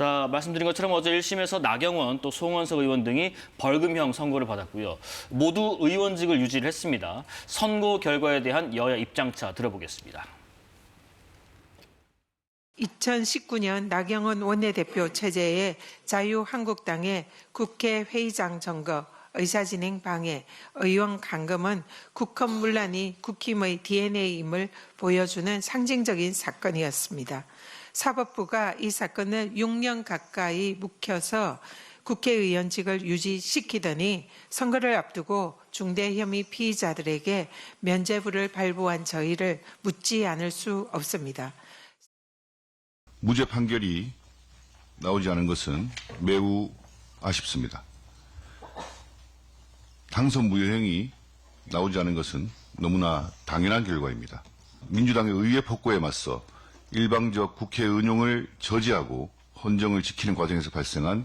자, 말씀드린 것처럼 어제 1심에서 나경원 또 송원석 의원 등이 벌금형 선고를 받았고요. 모두 의원직을 유지를 했습니다. 선고 결과에 대한 여야 입장차 들어보겠습니다. 2019년 나경원 원내대표 체제의 자유한국당의 국회 회의장 점거, 의사진행 방해, 의원 감금은 국헌 문란이 국힘의 DNA임을 보여주는 상징적인 사건이었습니다. 사법부가 이 사건을 6년 가까이 묵혀서 국회의원직을 유지시키더니 선거를 앞두고 중대 혐의 피의자들에게 면죄부를 발부한 저희를 묻지 않을 수 없습니다. 무죄 판결이 나오지 않은 것은 매우 아쉽습니다. 당선 무효형이 나오지 않은 것은 너무나 당연한 결과입니다. 민주당의 의회 폭거에 맞서 일방적 국회 은용을 저지하고 헌정을 지키는 과정에서 발생한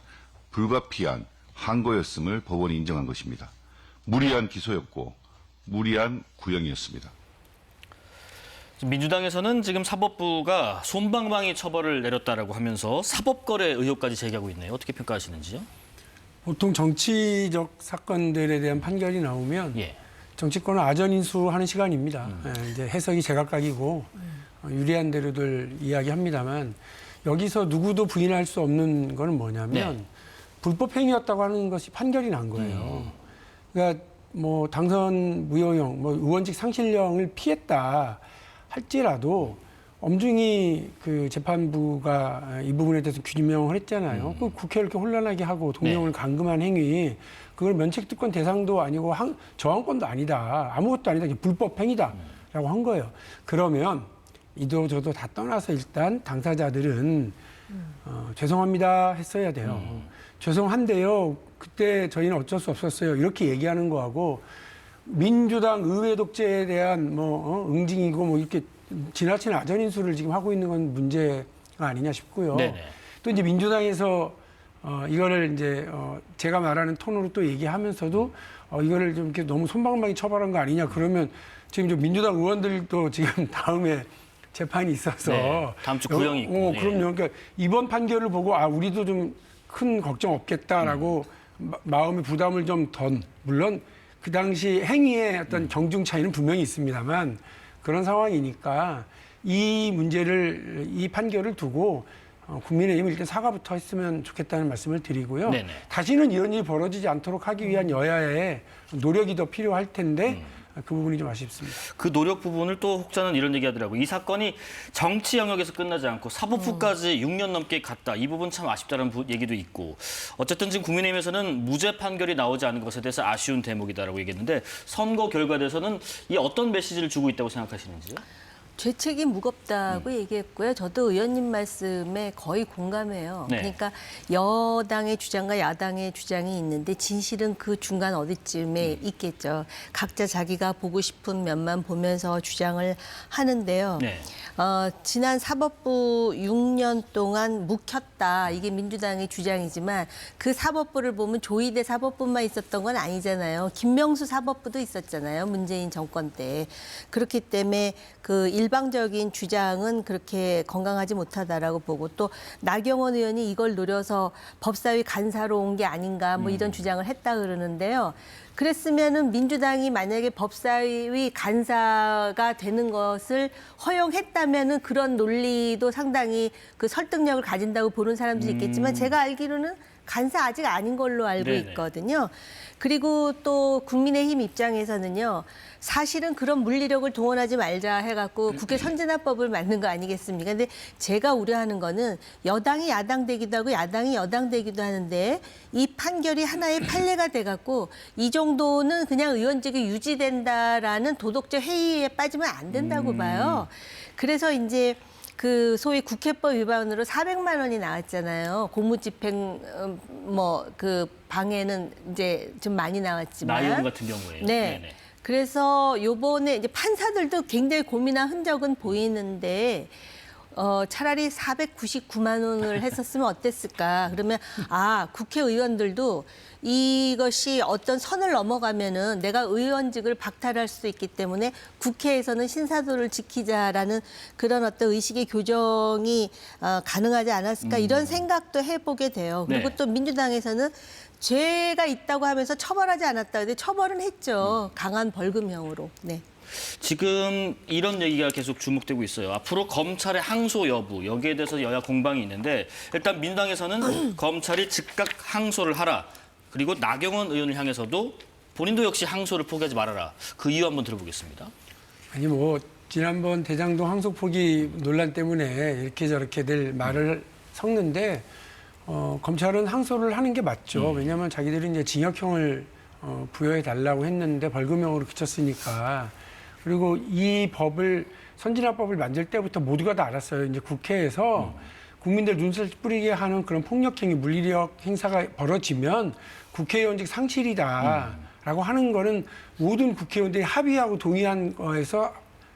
불가피한 항거였음을 법원이 인정한 것입니다. 무리한 기소였고 무리한 구형이었습니다. 민주당에서는 지금 사법부가 솜방망이 처벌을 내렸다라고 하면서 사법거래 의혹까지 제기하고 있네요. 어떻게 평가하시는지요? 보통 정치적 사건들에 대한 판결이 나오면 예. 정치권은 아전 인수하는 시간입니다. 예, 이제 해석이 제각각이고 어, 유리한 대로들 이야기합니다만 여기서 누구도 부인할 수 없는 거는 뭐냐면 네. 불법 행위였다고 하는 것이 판결이 난 거예요. 그러니까 뭐 당선 무효형, 뭐 의원직 상실령을 피했다 할지라도 엄중히 그 재판부가 이 부분에 대해서 규명을 했잖아요. 그 국회를 이렇게 혼란하게 하고 동명을 감금한 행위, 그걸 면책특권 대상도 아니고 한, 저항권도 아니다. 아무것도 아니다. 불법 행위다라고 한 거예요. 그러면 이도 저도 다 떠나서 일단 당사자들은 어, 죄송합니다 했어야 돼요. 죄송한데요. 그때 저희는 어쩔 수 없었어요. 이렇게 얘기하는 거하고 민주당 의회 독재에 대한 뭐 어, 응징이고 뭐 이렇게 지나친 아전인수를 지금 하고 있는 건 문제가 아니냐 싶고요. 네네. 또 이제 민주당에서 어, 이거를 이제 어, 제가 말하는 톤으로 또 얘기하면서도 어, 이거를 좀 이렇게 너무 손방망이 처벌한 거 아니냐 그러면 지금 좀 민주당 의원들도 지금 다음에 재판이 있어서 네, 다음 주 구형이 있고, 어, 예. 그럼요. 그러니까 이번 판결을 보고 아 우리도 좀 큰 걱정 없겠다라고 마- 마음의 부담을 좀 던 물론 그 당시 행위의 어떤 경중 차이는 분명히 있습니다만 그런 상황이니까 이 문제를 이 판결을 두고 어, 국민의힘은 일단 사과부터 했으면 좋겠다는 말씀을 드리고요. 네네. 다시는 이런 일이 벌어지지 않도록 하기 위한 여야의 노력이 더 필요할 텐데 그 부분이 좀 아쉽습니다. 그 노력 부분을 또 혹자는 이런 얘기하더라고요. 이 사건이 정치 영역에서 끝나지 않고 사법부까지 6년 넘게 갔다. 이 부분 참 아쉽다는 부- 얘기도 있고. 어쨌든 지금 국민의힘에서는 무죄 판결이 나오지 않은 것에 대해서 아쉬운 대목이다라고 얘기했는데 선거 결과에 대해서는 이 어떤 메시지를 주고 있다고 생각하시는지요? 죄책이 무겁다고 얘기했고요. 저도 의원님 말씀에 거의 공감해요. 네. 그러니까 여당의 주장과 야당의 주장이 있는데 진실은 그 중간 어디쯤에 있겠죠. 각자 자기가 보고 싶은 면만 보면서 주장을 하는데요. 네. 어, 지난 사법부 6년 동안 묵혔다. 이게 민주당의 주장이지만 그 사법부를 보면 조희대 사법부만 있었던 건 아니잖아요. 김명수 사법부도 있었잖아요. 문재인 정권 때. 그렇기 때문에 그 일 방적인 주장은 그렇게 건강하지 못하다라고 보고 또 나경원 의원이 이걸 노려서 법사위 간사로 온 게 아닌가 뭐 이런 주장을 했다 그러는데요. 그랬으면은 민주당이 만약에 법사위 간사가 되는 것을 허용했다면은 그런 논리도 상당히 그 설득력을 가진다고 보는 사람도 있겠지만 제가 알기로는 간사 아직 아닌 걸로 알고 네네. 있거든요. 그리고 또 국민의힘 입장에서는요. 사실은 그런 물리력을 동원하지 말자 해갖고 국회 선진화법을 만든 거 아니겠습니까? 근데 제가 우려하는 거는 여당이 야당 되기도 하고 야당이 여당 되기도 하는데 이 판결이 하나의 판례가 돼갖고 이 정도는 그냥 의원직이 유지된다라는 도덕적 해이에 빠지면 안 된다고 봐요. 그래서 이제 그 소위 국회법 위반으로 400만 원이 나왔잖아요. 고무집행 뭐 그 방해는 이제 좀 많이 나왔지만 나의원 같은 경우에. 네. 네네. 그래서 요번에 이제 판사들도 굉장히 고민한 흔적은 보이는데 어, 차라리 499만 원을 했었으면 어땠을까? 그러면 아 국회의원들도 이것이 어떤 선을 넘어가면은 내가 의원직을 박탈할 수 있기 때문에 국회에서는 신사도를 지키자라는 그런 어떤 의식의 교정이 어, 가능하지 않았을까 이런 생각도 해보게 돼요. 그리고 네. 또 민주당에서는 죄가 있다고 하면서 처벌하지 않았다. 근데 처벌은 했죠. 강한 벌금형으로. 네. 지금 이런 얘기가 계속 주목되고 있어요. 앞으로 검찰의 항소 여부 여기에 대해서 여야 공방이 있는데 일단 민당에서는 검찰이 즉각 항소를 하라. 그리고 나경원 의원을 향해서도 본인도 역시 항소를 포기하지 말아라. 그 이유 한번 들어보겠습니다. 아니 뭐 지난번 대장동 항소 포기 논란 때문에 이렇게 저렇게들 말을 섞는데 어, 검찰은 항소를 하는 게 맞죠. 왜냐하면 자기들이 이제 징역형을 어, 부여해 달라고 했는데 벌금형으로 그쳤으니까 그리고 이 법을 선진화법을 만들 때부터 모두가 다 알았어요. 이제 국회에서 국민들 눈살 뿌리게 하는 그런 폭력행위, 물리력 행사가 벌어지면 국회의원직 상실이다라고 하는 거는 모든 국회의원들이 합의하고 동의한 거에서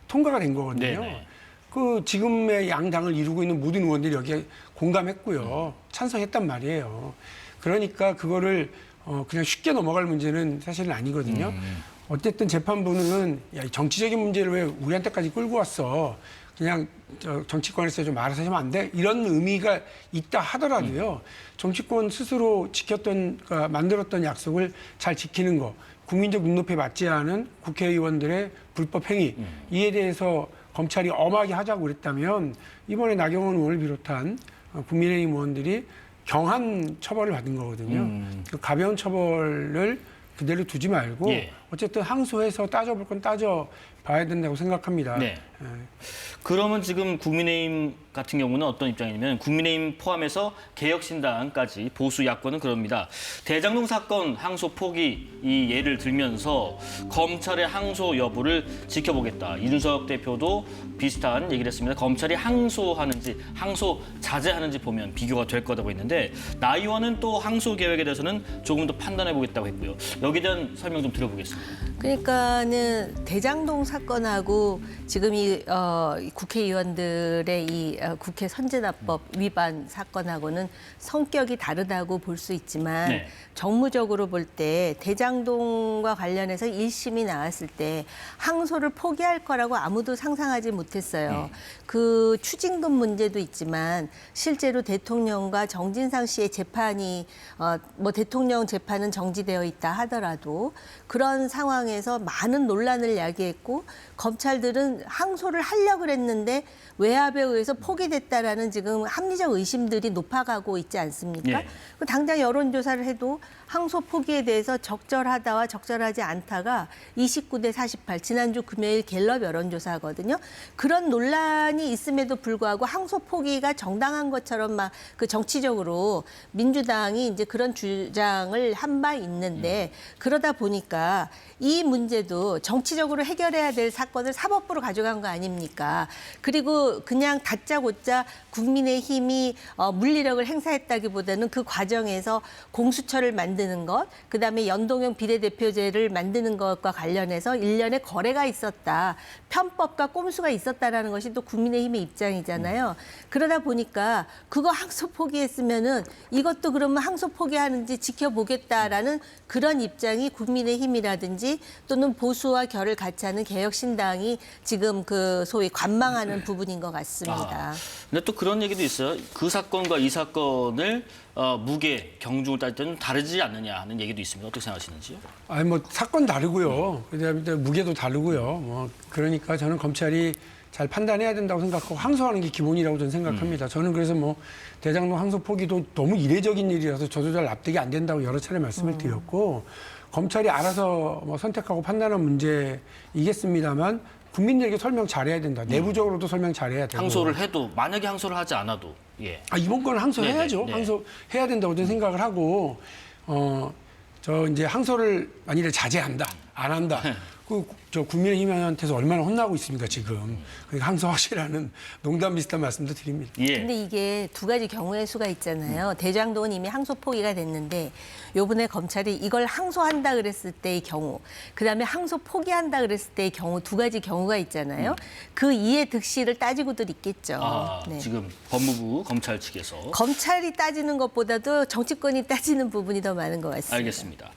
통과가 된 거거든요. 네네. 그 지금의 양당을 이루고 있는 모든 의원들이 여기에 공감했고요. 찬성했단 말이에요. 그러니까 그거를 어, 그냥 쉽게 넘어갈 문제는 사실은 아니거든요. 어쨌든 재판부는 야, 이 정치적인 문제를 왜 우리한테까지 끌고 왔어? 그냥 저 정치권에서 좀 알아서 하면 안 돼? 이런 의미가 있다 하더라도요. 정치권 스스로 지켰던, 그러니까 만들었던 약속을 잘 지키는 거, 국민적 눈높이에 맞지 않은 국회의원들의 불법 행위, 이에 대해서 검찰이 엄하게 하자고 그랬다면 이번에 나경원 의원을 비롯한 어, 국민의힘 의원들이 경한 처벌을 받은 거거든요. 그 가벼운 처벌을 그대로 두지 말고 예. 어쨌든 항소해서 따져볼 건 따져 봐야 된다고 생각합니다. 네. 예. 그러면 지금 국민의힘 같은 경우는 어떤 입장이냐면 국민의힘 포함해서 개혁신당까지 보수 야권은 그럽니다. 대장동 사건 항소 포기 이 예를 들면서 검찰의 항소 여부를 지켜보겠다. 이준석 대표도 비슷한 얘기를 했습니다. 검찰이 항소하는지 항소 자제하는지 보면 비교가 될 거라고 했는데 나 의원은 또 항소 계획에 대해서는 조금 더 판단해 보겠다고 했고요. 여기에 대한 설명 좀 들어보겠습니다. 그러니까는 대장동 사건하고 지금 이 어, 이 국회의원들의 이 어, 국회 선진화법 위반 사건하고는 성격이 다르다고 볼 수 있지만 네. 정무적으로 볼 때 대장동과 관련해서 1심이 나왔을 때 항소를 포기할 거라고 아무도 상상하지 못했어요. 그 추징금 문제도 있지만 실제로 대통령과 정진상 씨의 재판이 어, 뭐 대통령 재판은 정지되어 있다 하더라도 그런 상황에서 많은 논란을 야기했고 검찰들은 항소를 하려고 그랬는데 외압에 의해서 포기됐다라는 지금 합리적 의심들이 높아가고 있지 않습니까? 예. 그 당장 여론조사를 해도 항소 포기에 대해서 적절하다와 적절하지 않다가 29대 48 지난주 금요일 갤럽 여론조사거든요. 그런 논란이 있음에도 불구하고 항소 포기가 정당한 것처럼 막 그 정치적으로 민주당이 이제 그런 주장을 한 바 있는데 그러다 보니까 이 문제도 정치적으로 해결해야 될 사건을 사법부로 가져간 거 아닙니까? 그리고 그냥 다짜고짜 국민의 힘이 어, 물리력을 행사했다기보다는 그 과정에서 공수처를 만 드는 것, 그다음에 연동형 비례대표제를 만드는 것과 관련해서 일련의 거래가 있었다. 편법과 꼼수가 있었다라는 것이 또 국민의힘의 입장이잖아요. 그러다 보니까 그거 항소 포기했으면은 이것도 그러면 항소 포기하는지 지켜보겠다라는 그런 입장이 국민의힘이라든지 또는 보수와 결을 같이 하는 개혁신당이 지금 그 소위 관망하는 부분인 것 같습니다. 아, 근데 또 그런 얘기도 있어요. 그 사건과 이 사건을 어, 무게, 경중을 따질 때는 다르지 않 느냐 하는 얘기도 있습니다. 어떻게 생각하시는지요? 아니 뭐 사건 다르고요. 그다음에 또 무게도 다르고요. 뭐 그러니까 저는 검찰이 잘 판단해야 된다고 생각하고 항소하는 게 기본이라고 저는 생각합니다. 저는 그래서 뭐 대장동 항소 포기도 너무 이례적인 일이라서 저도 잘 납득이 안 된다고 여러 차례 말씀을 드렸고 검찰이 알아서 뭐 선택하고 판단한 문제이겠습니다만 국민들에게 설명 잘해야 된다. 내부적으로도 설명 잘해야 되고. 항소를 해도 만약에 항소를 하지 않아도 예. 아, 이번 거는 항소해야죠. 네네, 네. 항소해야 된다고 저는 생각을 하고, 어, 저 이제 항소를 만일에 자제한다, 안 한다. 그 저 국민의힘한테서 얼마나 혼나고 있습니까 지금? 그러니까 항상 확실하는 농담 비슷한 말씀도 드립니다. 예. 근데 이게 두 가지 경우의 수가 있잖아요. 대장동은 이미 항소 포기가 됐는데 요번에 검찰이 이걸 항소한다 그랬을 때의 경우, 그다음에 항소 포기한다 그랬을 때의 경우 두 가지 경우가 있잖아요. 그 이해 득실을 따지고들 있겠죠. 아, 네. 지금 법무부 검찰 측에서 검찰이 따지는 것보다도 정치권이 따지는 부분이 더 많은 것 같습니다. 알겠습니다.